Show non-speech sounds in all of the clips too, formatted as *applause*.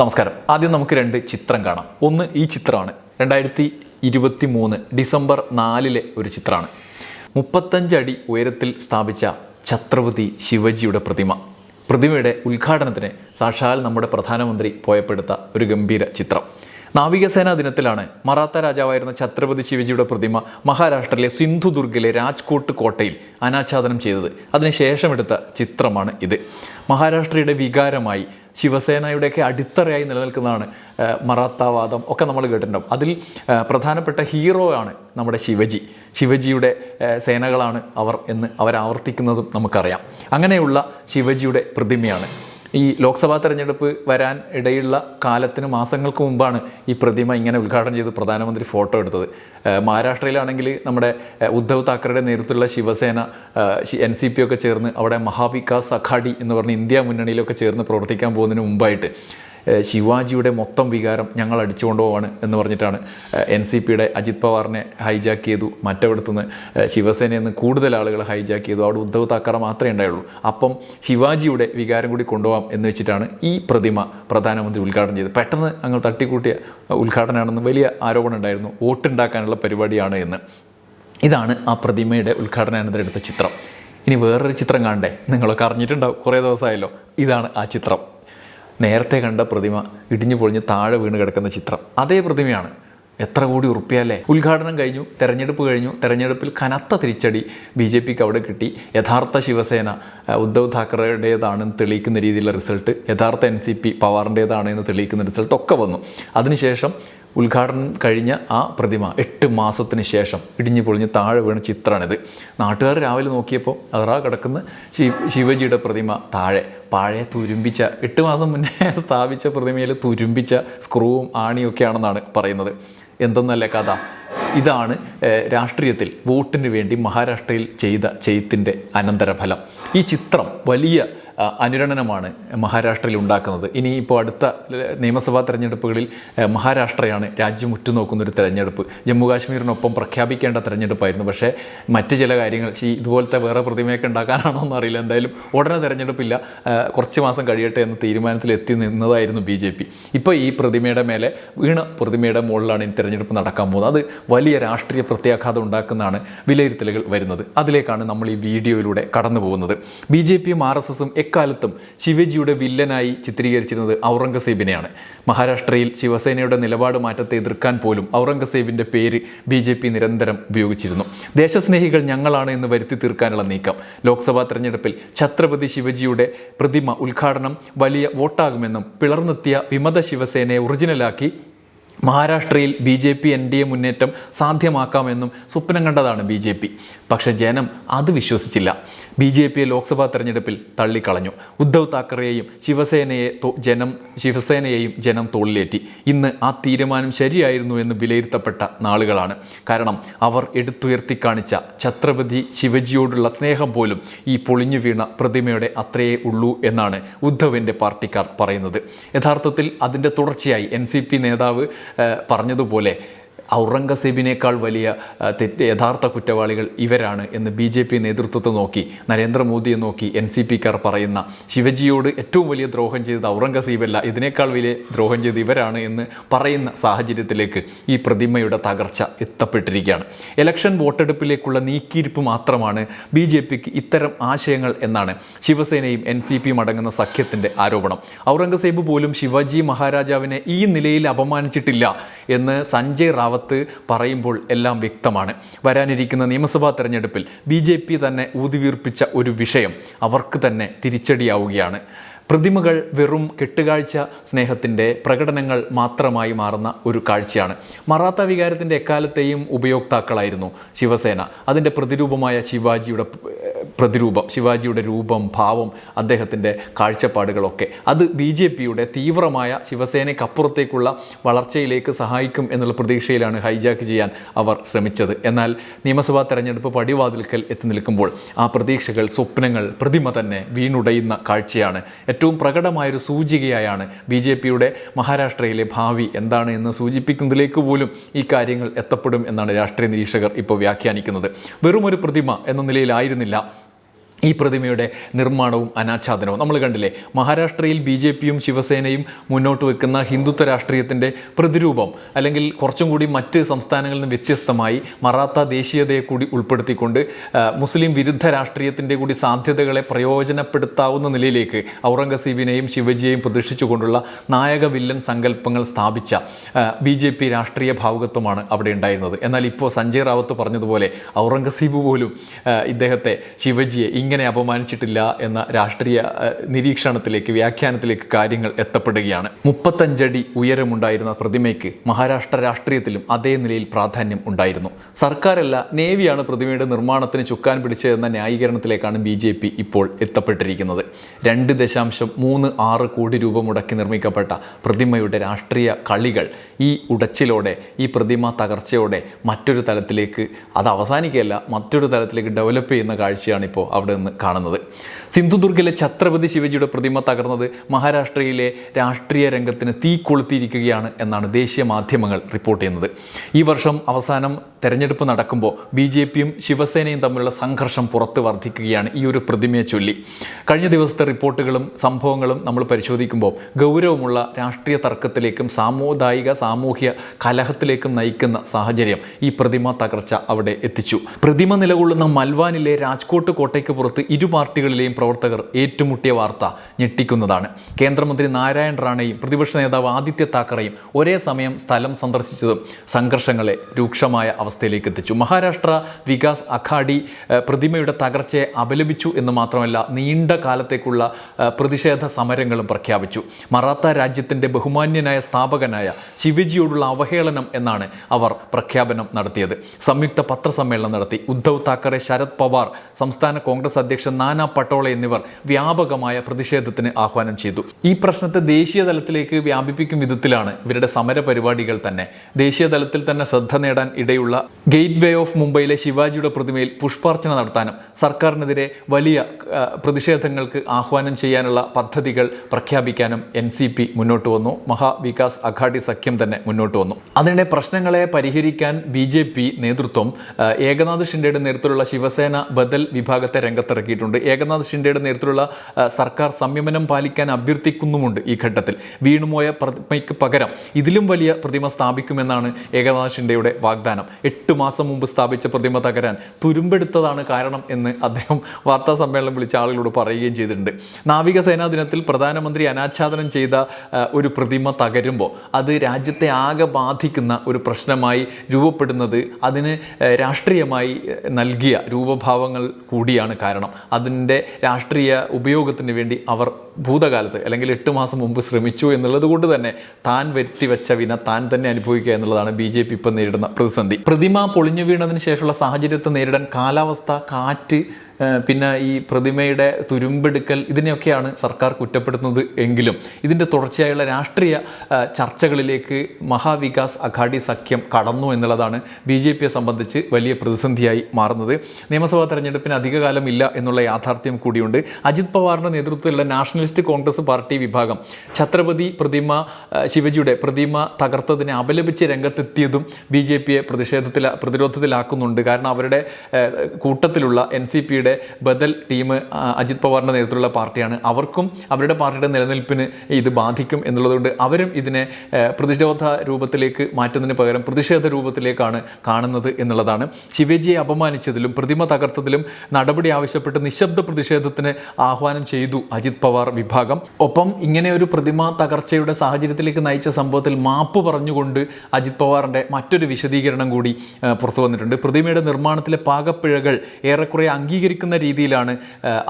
നമസ്കാരം. ആദ്യം നമുക്ക് രണ്ട് ചിത്രം കാണാം. ഒന്ന് ഈ ചിത്രമാണ്. രണ്ടായിരത്തി ഇരുപത്തി മൂന്ന് ഡിസംബർ നാലിലെ ഒരു ചിത്രമാണ്. മുപ്പത്തഞ്ചടി ഉയരത്തിൽ സ്ഥാപിച്ച ഛത്രപതി ശിവജിയുടെ പ്രതിമ. പ്രതിമയുടെ ഉദ്ഘാടനത്തിന് സാക്ഷാൽ നമ്മുടെ പ്രധാനമന്ത്രി പോയപ്പെടുത്ത ഒരു ഗംഭീര ചിത്രം. നാവികസേനാ ദിനത്തിലാണ് മറാത്ത രാജാവായിരുന്ന ഛത്രപതി ശിവജിയുടെ പ്രതിമ മഹാരാഷ്ട്രയിലെ സിന്ധുദുർഗിലെ രാജ്കോട്ട് കോട്ടയിൽ അനാച്ഛാദനം ചെയ്തത്. അതിനുശേഷം എടുത്ത ചിത്രമാണ് ഇത്. മഹാരാഷ്ട്രയുടെ വികാരമായി ശിവസേനയുടെയൊക്കെ അടിത്തറയായി നിലനിൽക്കുന്നതാണ് മറാത്താവാദം ഒക്കെ നമ്മൾ കേട്ടിട്ടുണ്ടാവും. അതിൽ പ്രധാനപ്പെട്ട ഹീറോ ആണ് നമ്മുടെ ശിവജി. ശിവജിയുടെ സേനകളാണ് അവർ എന്ന് അവരാവർത്തിക്കുന്നതും നമുക്കറിയാം. അങ്ങനെയുള്ള ശിവജിയുടെ പ്രതിമയാണ് ഈ ലോക്സഭാ തെരഞ്ഞെടുപ്പ് വരാൻ ഇടയുള്ള കാലത്തിന് മാസങ്ങൾക്ക് മുമ്പാണ് ഈ പ്രതിമ ഇങ്ങനെ ഉദ്ഘാടനം ചെയ്ത് പ്രധാനമന്ത്രി ഫോട്ടോ എടുത്തത്. മഹാരാഷ്ട്രയിലാണെങ്കിൽ നമ്മുടെ ഉദ്ധവ് താക്കറയുടെ നേതൃത്വത്തിലുള്ള ശിവസേന എൻ സി പി ഒക്കെ ചേർന്ന് അവിടെ മഹാവികാസ് അഖാഡി എന്ന് പറഞ്ഞ് ഇന്ത്യ മുന്നണിയിലൊക്കെ ചേർന്ന് പ്രവർത്തിക്കാൻ പോകുന്നതിന് മുമ്പായിട്ട്. ശിവാജിയുടെ മൊത്തം വികാരം ഞങ്ങൾ അടിച്ചുകൊണ്ട് പോവാണ് എന്ന് പറഞ്ഞിട്ടാണ് എൻ സി പിയുടെ അജിത് പവാറിനെ ഹൈജാക്ക് ചെയ്തു മറ്റവിടുത്തുനിന്ന് നിന്ന് ശിവസേനയിൽ നിന്ന് കൂടുതൽ ആളുകൾ ഹൈജാക്ക് ചെയ്തു. അവിടെ ഉദ്ധവ് താക്കറെ മാത്രമേ ഉണ്ടായുള്ളൂ. അപ്പം ശിവാജിയുടെ വികാരം കൂടി കൊണ്ടുപോകാം എന്ന് വെച്ചിട്ടാണ് ഈ പ്രതിമ പ്രധാനമന്ത്രി ഉദ്ഘാടനം ചെയ്തത്. പെട്ടെന്ന് അങ്ങ് തട്ടിക്കൂട്ടിയ ഉദ്ഘാടനമാണെന്ന് വലിയ ആരോപണം ഉണ്ടായിരുന്നു. വോട്ടുണ്ടാക്കാനുള്ള പരിപാടിയാണ് എന്ന്. ഇതാണ് ആ പ്രതിമയുടെ ഉദ്ഘാടനാനന്തരം എടുത്ത ചിത്രം. ഇനി വേറൊരു ചിത്രം കാണണ്ടേ? നിങ്ങളൊക്കെ അറിഞ്ഞിട്ടുണ്ടാവും. കുറേ ദിവസമായല്ലോ. ഇതാണ് ആ ചിത്രം. നേരത്തെ കണ്ട പ്രതിമ ഇടിഞ്ഞു പൊളിഞ്ഞ് താഴെ വീണ് കിടക്കുന്ന ചിത്രം. അതേ പ്രതിമയാണ്. എത്ര കോടി ഉറുപ്പിയല്ലേ? ഉദ്ഘാടനം കഴിഞ്ഞു തെരഞ്ഞെടുപ്പ് കഴിഞ്ഞു. തെരഞ്ഞെടുപ്പിൽ കനത്ത തിരിച്ചടി ബി ജെ പിക്ക് അവിടെ കിട്ടി. യഥാർത്ഥ ശിവസേന ഉദ്ധവ് താക്കറേടേതാണെന്ന് തെളിയിക്കുന്ന രീതിയിലുള്ള റിസൾട്ട്. യഥാർത്ഥ എൻ സി പി പവാറിന്റേതാണ് എന്ന് തെളിയിക്കുന്ന റിസൾട്ട് ഒക്കെ വന്നു. അതിനുശേഷം ഉദ്ഘാടനം കഴിഞ്ഞ ആ പ്രതിമ എട്ട് മാസത്തിന് ശേഷം ഇടിഞ്ഞു പൊളിഞ്ഞ് താഴെ വീണ ചിത്രമാണിത്. നാട്ടുകാർ രാവിലെ നോക്കിയപ്പോൾ അതറാ കിടക്കുന്ന ശിവ ശിവജിയുടെ പ്രതിമ താഴെ. പാഴെ തുരുമ്പിച്ച എട്ട് മാസം മുന്നേ *laughs* സ്ഥാപിച്ച പ്രതിമയിൽ തുരുമ്പിച്ച സ്ക്രൂവും ആണിയും ഒക്കെയാണെന്നാണ് പറയുന്നത്. എന്തെന്നല്ലേ കഥ? ഇതാണ് രാഷ്ട്രീയത്തിൽ വോട്ടിന് വേണ്ടി മഹാരാഷ്ട്രയിൽ ചെയ്ത ചെയ്ത്തിന്റെ അനന്തരഫലം. ഈ ചിത്രം വലിയ അനുരണനമാണ് മഹാരാഷ്ട്രയിൽ ഉണ്ടാക്കുന്നത്. ഇനി ഇപ്പോൾ അടുത്ത നിയമസഭാ തെരഞ്ഞെടുപ്പുകളിൽ മഹാരാഷ്ട്രയാണ് രാജ്യം ഉറ്റുനോക്കുന്ന ഒരു തെരഞ്ഞെടുപ്പ്. ജമ്മു കാശ്മീരിനൊപ്പം പ്രഖ്യാപിക്കേണ്ട തെരഞ്ഞെടുപ്പായിരുന്നു. പക്ഷേ മറ്റ് ചില കാര്യങ്ങൾ ഈ ഇതുപോലത്തെ വേറെ പ്രതിമയൊക്കെ ഉണ്ടാക്കാനാണോ എന്നറിയില്ല. എന്തായാലും ഉടനെ തെരഞ്ഞെടുപ്പില്ല. കുറച്ച് മാസം കഴിയട്ടെ എന്ന തീരുമാനത്തിൽ എത്തി നിന്നതായിരുന്നു ബി ജെ പി. ഇപ്പോൾ ഈ പ്രതിമയുടെ മേലെ വീണ പ്രതിമയുടെ മുകളിലാണ് ഈ തെരഞ്ഞെടുപ്പ് നടക്കാൻ പോകുന്നത്. അത് വലിയ രാഷ്ട്രീയ പ്രത്യാഘാതം ഉണ്ടാക്കുന്നതാണ് വിലയിരുത്തലുകൾ വരുന്നത്. അതിലേക്കാണ് നമ്മൾ ഈ വീഡിയോയിലൂടെ കടന്നു പോകുന്നത് ബി ജെ പിയും ആർ എസ് എസും എക്കാലത്തും ശിവജിയുടെ വില്ലനായി ചിത്രീകരിച്ചിരുന്നത് ഔറംഗസേബിനെയാണ്. മഹാരാഷ്ട്രയിൽ ശിവസേനയുടെ നിലപാട് മാറ്റത്തെ എതിർക്കാൻ പോലും ഔറംഗസേബിന്റെ പേര് ബി ജെ പി നിരന്തരം ഉപയോഗിച്ചിരുന്നു. ദേശസ്നേഹികൾ ഞങ്ങളാണ് എന്ന് വരുത്തി തീർക്കാനുള്ള നീക്കം. ലോക്സഭാ തെരഞ്ഞെടുപ്പിൽ ഛത്രപതി ശിവജിയുടെ പ്രതിമ ഉദ്ഘാടനം വലിയ വോട്ടാകുമെന്നും പിളർന്നെത്തിയ വിമത ശിവസേനയെ ഒറിജിനലാക്കി മഹാരാഷ്ട്രയിൽ B J P N D A മുന്നേറ്റം സാധ്യമാക്കാമെന്നും സ്വപ്നം കണ്ടതാണ് ബി ജെ പി. പക്ഷേ ജനം അത് വിശ്വസിച്ചില്ല. ബി ജെ പിയെ ലോക്സഭാ തെരഞ്ഞെടുപ്പിൽ തള്ളിക്കളഞ്ഞു. ഉദ്ധവ് താക്കറെയും ശിവസേനയെ ജനം ശിവസേനയെയും ജനം തോളിലേറ്റി. ഇന്ന് ആ തീരുമാനം ശരിയായിരുന്നു എന്ന് വിലയിരുത്തപ്പെട്ട നാളുകളാണ്. കാരണം അവർ എടുത്തുയർത്തി കാണിച്ച ഛത്രപതി ശിവജിയോടുള്ള സ്നേഹം പോലും ഈ പൊളിഞ്ഞു വീണ പ്രതിമയുടെ അത്രയേ ഉള്ളൂ എന്നാണ് ഉദ്ധവിന്റെ പാർട്ടിക്കാർ പറയുന്നത്. യഥാർത്ഥത്തിൽ അതിന്റെ തുടർച്ചയായി എൻ നേതാവ് പറഞ്ഞതുപോലെ ഔറംഗസേബിനേക്കാൾ വലിയ തെറ്റ് യഥാർത്ഥ കുറ്റവാളികൾ ഇവരാണ് എന്ന് ബി ജെ പി നേതൃത്വത്തെ നോക്കി നരേന്ദ്രമോദിയെ നോക്കി എൻ സി പിക്കാർ പറയുന്ന ശിവജിയോട് ഏറ്റവും വലിയ ദ്രോഹം ചെയ്തത് ഔറംഗസീബല്ല ഇതിനേക്കാൾ വലിയ ദ്രോഹം ചെയ്ത് ഇവരാണ് എന്ന് പറയുന്ന സാഹചര്യത്തിലേക്ക് ഈ പ്രതിമയുടെ തകർച്ച എത്തപ്പെട്ടിരിക്കുകയാണ്. ഇലക്ഷൻ വോട്ടെടുപ്പിലേക്കുള്ള നീക്കിയിരിപ്പ് മാത്രമാണ് ബി ജെ പിക്ക് ഇത്തരം ആശയങ്ങൾ എന്നാണ് ശിവസേനയും എൻ സി പിയും അടങ്ങുന്ന സഖ്യത്തിന്റെ ആരോപണം. ഔറംഗസേബ് പോലും ശിവജി മഹാരാജാവിനെ ഈ നിലയിൽ അപമാനിച്ചിട്ടില്ല എന്ന് സഞ്ജയ് റാവത്ത് പറയുമ്പോൾ എല്ലാം വ്യക്തമാണ്. വരാനിരിക്കുന്ന നിയമസഭാ തെരഞ്ഞെടുപ്പിൽ ബി ജെ പി തന്നെ ഊതിവീർപ്പിച്ച ഒരു വിഷയം അവർക്ക് തന്നെ തിരിച്ചടിയാവുകയാണ്. പ്രതിമകൾ വെറും കെട്ടുകാഴ്ച സ്നേഹത്തിന്റെ പ്രകടനങ്ങൾ മാത്രമായി മാറുന്ന ഒരു കാഴ്ചയാണ്. മറാത്ത വികാരത്തിന്റെ എക്കാലത്തെയും ഉപയോക്താക്കളായിരുന്നു ശിവസേന. അതിന്റെ പ്രതിരൂപമായ ശിവാജിയുടെ പ്രതിരൂപം ശിവാജിയുടെ രൂപം ഭാവം അദ്ദേഹത്തിന്റെ കാഴ്ചപ്പാടുകളൊക്കെ. അത് ബി ജെ പിയുടെ തീവ്രമായ ശിവസേനയ്ക്കപ്പുറത്തേക്കുള്ള വളർച്ചയിലേക്ക് സഹായിക്കും എന്നുള്ള പ്രതീക്ഷയിലാണ് ഹൈജാക്ക് ചെയ്യാൻ അവർ ശ്രമിച്ചത്. എന്നാൽ നിയമസഭാ തെരഞ്ഞെടുപ്പ് പടിവാതിൽക്കൽ എത്തി നിൽക്കുമ്പോൾ ആ പ്രതീക്ഷകൾ സ്വപ്നങ്ങൾ പ്രതിമ തന്നെ വീണുടയുന്ന കാഴ്ചയാണ്. ഏറ്റവും പ്രകടമായൊരു സൂചികയായാണ് ബി ജെ പിയുടെ മഹാരാഷ്ട്രയിലെ ഭാവി എന്താണ് എന്ന് സൂചിപ്പിക്കുന്നതിലേക്ക് പോലും ഈ കാര്യങ്ങൾ എത്തപ്പെടും എന്നാണ് രാഷ്ട്രീയ നിരീക്ഷകർ ഇപ്പോൾ വ്യാഖ്യാനിക്കുന്നത്. വെറുമൊരു പ്രതിമ എന്ന നിലയിലായിരുന്നില്ല ഈ പ്രതിമയുടെ നിർമ്മാണവും അനാച്ഛാദനവും. നമ്മൾ കണ്ടില്ലേ മഹാരാഷ്ട്രയിൽ ബി ജെ പിയും ശിവസേനയും മുന്നോട്ട് വെക്കുന്ന ഹിന്ദുത്വ രാഷ്ട്രീയത്തിന്റെ പ്രതിരൂപം അല്ലെങ്കിൽ കുറച്ചും കൂടി മറ്റ് സംസ്ഥാനങ്ങളിൽ നിന്ന് വ്യത്യസ്തമായി മറാത്ത ദേശീയതയെ കൂടി ഉൾപ്പെടുത്തിക്കൊണ്ട് മുസ്ലിം വിരുദ്ധ രാഷ്ട്രീയത്തിന്റെ കൂടി സാധ്യതകളെ പ്രയോജനപ്പെടുത്താവുന്ന നിലയിലേക്ക് ഔറംഗസീബിനെയും ശിവജിയെയും പ്രതിഷ്ഠിച്ചുകൊണ്ടുള്ള നായക വില്ലൻ സങ്കല്പങ്ങൾ സ്ഥാപിച്ച ബി ജെ പി രാഷ്ട്രീയ ഭാവുകത്വമാണ് അവിടെ ഉണ്ടായിരുന്നത്. എന്നാൽ ഇപ്പോൾ സഞ്ജയ് റാവത്ത് പറഞ്ഞതുപോലെ ഔറംഗസീബ് പോലും ഇദ്ദേഹത്തെ ശിവജിയെ ഇങ്ങനെ അപമാനിച്ചിട്ടില്ല എന്ന രാഷ്ട്രീയ നിരീക്ഷണത്തിലേക്ക് വ്യാഖ്യാനത്തിലേക്ക് കാര്യങ്ങൾ എത്തപ്പെടുകയാണ്. മുപ്പത്തഞ്ചടി ഉയരമുണ്ടായിരുന്ന പ്രതിമയ്ക്ക് മഹാരാഷ്ട്ര രാഷ്ട്രീയത്തിലും അതേ നിലയിൽ പ്രാധാന്യം ഉണ്ടായിരുന്നു. സർക്കാരല്ല നേവിയാണ് പ്രതിമയുടെ നിർമ്മാണത്തിന് ചുക്കാൻ പിടിച്ചതെന്ന ന്യായീകരണത്തിലേക്കാണ് ബി ജെ പി ഇപ്പോൾ എത്തപ്പെട്ടിരിക്കുന്നത്. രണ്ട് ദശാംശം മൂന്ന് ആറ് കോടി രൂപ മുടക്കി നിർമ്മിക്കപ്പെട്ട പ്രതിമയുടെ രാഷ്ട്രീയ കളികൾ ഈ ഉടച്ചിലോടെ ഈ പ്രതിമ തകർച്ചയോടെ മറ്റൊരു തലത്തിലേക്ക് അത് അവസാനിക്കുകയല്ല മറ്റൊരു തലത്തിലേക്ക് ഡെവലപ്പ് ചെയ്യുന്ന കാഴ്ചയാണ് ഇപ്പോൾ അവിടെ നിന്ന് കാണുന്നത്. സിന്ധുദുർഗിലെ ഛത്രപതി ശിവജിയുടെ പ്രതിമ തകർന്നത് മഹാരാഷ്ട്രയിലെ രാഷ്ട്രീയ രംഗത്തിന് തീ കൊളുത്തിയിരിക്കുകയാണ് എന്നാണ് ദേശീയ മാധ്യമങ്ങൾ റിപ്പോർട്ട് ചെയ്യുന്നത്. ഈ വർഷം അവസാനം തെരഞ്ഞെടുപ്പ് നടക്കുമ്പോൾ ബി ജെ പിയും ശിവസേനയും തമ്മിലുള്ള സംഘർഷം പുറത്ത് വർദ്ധിക്കുകയാണ് ഈ ഒരു പ്രതിമയെ ചൊല്ലി. കഴിഞ്ഞ ദിവസത്തെ റിപ്പോർട്ടുകളും സംഭവങ്ങളും നമ്മൾ പരിശോധിക്കുമ്പോൾ ഗൗരവമുള്ള രാഷ്ട്രീയ തർക്കത്തിലേക്കും സാമുദായിക സാമൂഹ്യ കലഹത്തിലേക്കും നയിക്കുന്ന സാഹചര്യം ഈ പ്രതിമ തകർച്ച അവിടെ എത്തിച്ചു. പ്രതിമ നിലകൊള്ളുന്ന മൽവാനിലെ രാജ്കോട്ട് കോട്ടയ്ക്ക് പുറത്ത് ഇരു പാർട്ടികളിലെയും പ്രവർത്തകർ ഏറ്റുമുട്ടിയ വാർത്ത ഞെട്ടിക്കുന്നതാണ്. കേന്ദ്രമന്ത്രി നാരായൺ റാണയും പ്രതിപക്ഷ നേതാവ് ആദിത്യ താക്കറെയും ഒരേ സമയം സ്ഥലം സന്ദർശിച്ചതും സംഘർഷങ്ങളെ രൂക്ഷമായ അവസ്ഥയിലേക്ക് എത്തിച്ചു. മഹാരാഷ്ട്ര വികാസ് അഖാഡി പ്രതിമയുടെ തകർച്ചയെ അപലപിച്ചു എന്ന് മാത്രമല്ല നീണ്ട കാലത്തേക്കുള്ള പ്രതിഷേധ സമരങ്ങളും പ്രഖ്യാപിച്ചു. മറാത്ത രാജ്യത്തിന്റെ ബഹുമാന്യനായ സ്ഥാപകനായ ശിവജിയോടുള്ള അവഹേളനം എന്നാണ് അവർ പ്രഖ്യാപനം നടത്തിയത്. സംയുക്ത പത്രസമ്മേളനം നടത്തി. ഉദ്ധവ് താക്കറെ ശരത് പവാർ സംസ്ഥാന കോൺഗ്രസ് അധ്യക്ഷൻ നാനാ പട്ടോള എന്നിവർ വ്യാപകമായ പ്രതിഷേധത്തിന് ആഹ്വാനം ചെയ്തു. ഈ പ്രശ്നത്തെ ദേശീയ തലത്തിലേക്ക് വ്യാപിപ്പിക്കും വിധത്തിലാണ് ഇവരുടെ സമര പരിപാടികൾ തന്നെ. ദേശീയ തലത്തിൽ തന്നെ ശ്രദ്ധ നേടാൻ ഇടയുള്ള ഗേറ്റ് വേ ഓഫ് മുംബൈയിലെ ശിവാജിയുടെ പ്രതിമയിൽ പുഷ്പാർച്ചന നടത്താനും സർക്കാരിനെതിരെ വലിയ പ്രതിഷേധങ്ങൾക്ക് ആഹ്വാനം ചെയ്യാനുള്ള പദ്ധതികൾ പ്രഖ്യാപിക്കാനും എൻ സി പി മുന്നോട്ട് വന്നു. മഹാവികാസ് അഘാടി സഖ്യം തന്നെ മുന്നോട്ട് വന്നു. അതിനിടെ പ്രശ്നങ്ങളെ പരിഹരിക്കാൻ ബി ജെ പി നേതൃത്വം ഏകനാഥ് ഷിൻഡെയുടെ നേതൃത്വത്തിലുള്ള ശിവസേന ബദൽ വിഭാഗത്തെ രംഗത്തിറക്കിയിട്ടുണ്ട്. ഏകനാഥ് ഷിൻഡെയുടെ നേതൃത്വത്തിലുള്ള സർക്കാർ സംയമനം പാലിക്കാൻ അഭ്യർത്ഥിക്കുന്നുമുണ്ട് ഈ ഘട്ടത്തിൽ. വീണുപോയ പ്രതിമയ്ക്ക് പകരം ഇതിലും വലിയ പ്രതിമ സ്ഥാപിക്കുമെന്നാണ് ഏകനാഥ് ഷിൻഡയുടെ വാഗ്ദാനം. എട്ട് മാസം മുമ്പ് സ്ഥാപിച്ച പ്രതിമ തകരാൻ തുരുമ്പെടുത്തതാണ് കാരണം എന്ന് അദ്ദേഹം വാർത്താ സമ്മേളനം വിളിച്ച ആളുകളോട് പറയുകയും ചെയ്തിട്ടുണ്ട്. നാവികസേനാ ദിനത്തിൽ പ്രധാനമന്ത്രി അനാച്ഛാദനം ചെയ്ത ഒരു പ്രതിമ തകരുമ്പോൾ അത് രാജ്യത്തെ ആകെ ബാധിക്കുന്ന ഒരു പ്രശ്നമായി രൂപപ്പെടുന്നത് അതിന് രാഷ്ട്രീയമായി നൽകിയ രൂപഭാവങ്ങൾ കൂടിയാണ് കാരണം. അതിന്റെ രാഷ്ട്രീയ ഉപയോഗത്തിന് വേണ്ടി അവർ ഭൂതകാലത്ത് അല്ലെങ്കിൽ എട്ട് മാസം മുമ്പ് ശ്രമിച്ചു എന്നുള്ളത് കൊണ്ട് തന്നെ താൻ വരുത്തിവെച്ച വിന താൻ തന്നെ അനുഭവിക്കുക എന്നുള്ളതാണ് ബി ജെ പി ഇപ്പം നേരിടുന്ന പ്രതിസന്ധി. പ്രതിമ പൊളിഞ്ഞു വീണതിന് ശേഷമുള്ള സാഹചര്യത്തെ നേരിടാൻ കാലാവസ്ഥ കാറ്റ് പിന്നെ ഈ പ്രതിമയുടെ തുരുമ്പെടുക്കൽ ഇതിനെയൊക്കെയാണ് സർക്കാർ കുറ്റപ്പെടുത്തുന്നത് എങ്കിലും. ഇതിന്റെ തുടർച്ചയായുള്ള രാഷ്ട്രീയ ചർച്ചകളിലേക്ക് മഹാവികാസ് അഘാഡി സഖ്യം കടന്നു എന്നുള്ളതാണ് ബി ജെ പിയെ സംബന്ധിച്ച് വലിയ പ്രതിസന്ധിയായി മാറുന്നത്. നിയമസഭാ തെരഞ്ഞെടുപ്പിന് അധികകാലം ഇല്ല എന്നുള്ള യാഥാർത്ഥ്യം കൂടിയുണ്ട്. അജിത് പവാറിന്റെ നേതൃത്വത്തിലുള്ള നാഷണലിസ്റ്റ് കോൺഗ്രസ് പാർട്ടി വിഭാഗം ഛത്രപതി പ്രതിമ ശിവജിയുടെ പ്രതിമ തകർത്തതിനെ അപലപിച്ച് രംഗത്തെത്തിയതും ബി ജെ പിയെ പ്രതിഷേധത്തിൽ പ്രതിരോധത്തിലാക്കുന്നുണ്ട്. കാരണം അവരുടെ കൂട്ടത്തിലുള്ള എൻ സി പിയുടെ ബദൽ ടീം അജിത് പവാറിന്റെ നേതൃത്വത്തിലുള്ള പാർട്ടിയാണ്. അവർക്കും അവരുടെ പാർട്ടിയുടെ നിലനിൽപ്പിന് ഇത് ബാധിക്കും എന്നുള്ളതുകൊണ്ട് അവരും ഇതിനെ പ്രതിരോധ രൂപത്തിലേക്ക് മാറ്റുന്നതിന് പകരം പ്രതിഷേധ രൂപത്തിലേക്കാണ് കാണുന്നത് എന്നുള്ളതാണ്. ശിവജിയെ അപമാനിച്ചതിലും പ്രതിമ തകർത്തതിലും നടപടി ആവശ്യപ്പെട്ട് നിശബ്ദ പ്രതിഷേധത്തിന് ആഹ്വാനം ചെയ്തു അജിത് പവാർ വിഭാഗം. ഒപ്പം ഇങ്ങനെ ഒരു പ്രതിമ തകർച്ചയുടെ സാഹചര്യത്തിലേക്ക് നയിച്ച സംഭവത്തിൽ മാപ്പ് പറഞ്ഞുകൊണ്ട് അജിത് പവാറിന്റെ മറ്റൊരു വിശദീകരണം കൂടി പുറത്തു വന്നിട്ടുണ്ട്. പ്രതിമയുടെ നിർമ്മാണത്തിലെ പാകപ്പിഴകൾ ഏറെക്കുറെ അംഗീകരിക്കുന്ന രീതിയിലാണ്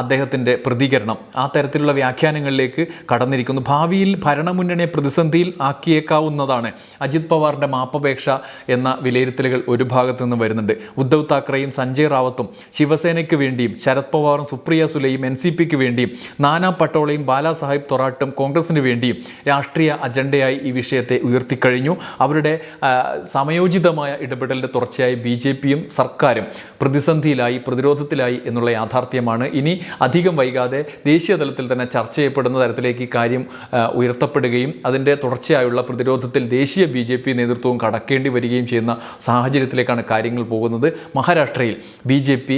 അദ്ദേഹത്തിന്റെ പ്രതികരണം. ആ തരത്തിലുള്ള വ്യാഖ്യാനങ്ങളിലേക്ക് കടന്നിരിക്കുന്നു. ഭാവിയിൽ ഭരണമുന്നണിയെ പ്രതിസന്ധിയിൽ ആക്കിയേക്കാവുന്നതാണ് അജിത് പവാറിന്റെ മാപ്പപേക്ഷ എന്ന വിലയിരുത്തലുകൾ ഒരു ഭാഗത്തു നിന്ന് വരുന്നുണ്ട്. ഉദ്ധവ് താക്കറെയും സഞ്ജയ് റാവത്തും ശിവസേനയ്ക്ക് വേണ്ടിയും ശരത് പവാറും സുപ്രിയ സുലയും എൻ സി പിക്ക് വേണ്ടിയും നാനാ പട്ടോളയും ബാലാസാഹിബ് തൊറാട്ടും കോൺഗ്രസിന് വേണ്ടിയും രാഷ്ട്രീയ അജണ്ടയായി ഈ വിഷയത്തെ ഉയർത്തിക്കഴിഞ്ഞു. അവരുടെ സമയോചിതമായ ഇടപെടലിന്റെ തുടർച്ചയായി ബി ജെ പിയും സർക്കാരും പ്രതിസന്ധിയിലായി പ്രതിരോധത്തിലായി എന്നുള്ള യാഥാർത്ഥ്യമാണ്. ഇനി അധികം വൈകാതെ ദേശീയ തലത്തിൽ തന്നെ ചർച്ച ചെയ്യപ്പെടുന്ന തരത്തിലേക്ക് ഈ കാര്യം ഉയർത്തപ്പെടുകയും അതിന്റെ തുടർച്ചയായുള്ള പ്രതിരോധത്തിൽ ദേശീയ ബി ജെ പി നേതൃത്വവും കടക്കേണ്ടി വരികയും ചെയ്യുന്ന സാഹചര്യത്തിലേക്കാണ് കാര്യങ്ങൾ പോകുന്നത്. മഹാരാഷ്ട്രയിൽ ബി ജെ പി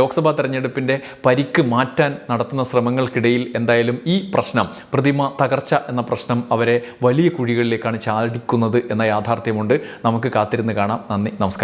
ലോക്സഭാ തെരഞ്ഞെടുപ്പിന്റെ പരിക്ക് മാറ്റാൻ നടത്തുന്ന ശ്രമങ്ങൾക്കിടയിൽ എന്തായാലും ഈ പ്രശ്നം പ്രതിമ തകർച്ച എന്ന പ്രശ്നം അവരെ വലിയ കുഴികളിലേക്കാണ് ചാടിക്കുന്നത് എന്ന യാഥാർത്ഥ്യമുണ്ട്. നമുക്ക് കാത്തിരുന്ന് കാണാം. നന്ദി. നമസ്കാരം.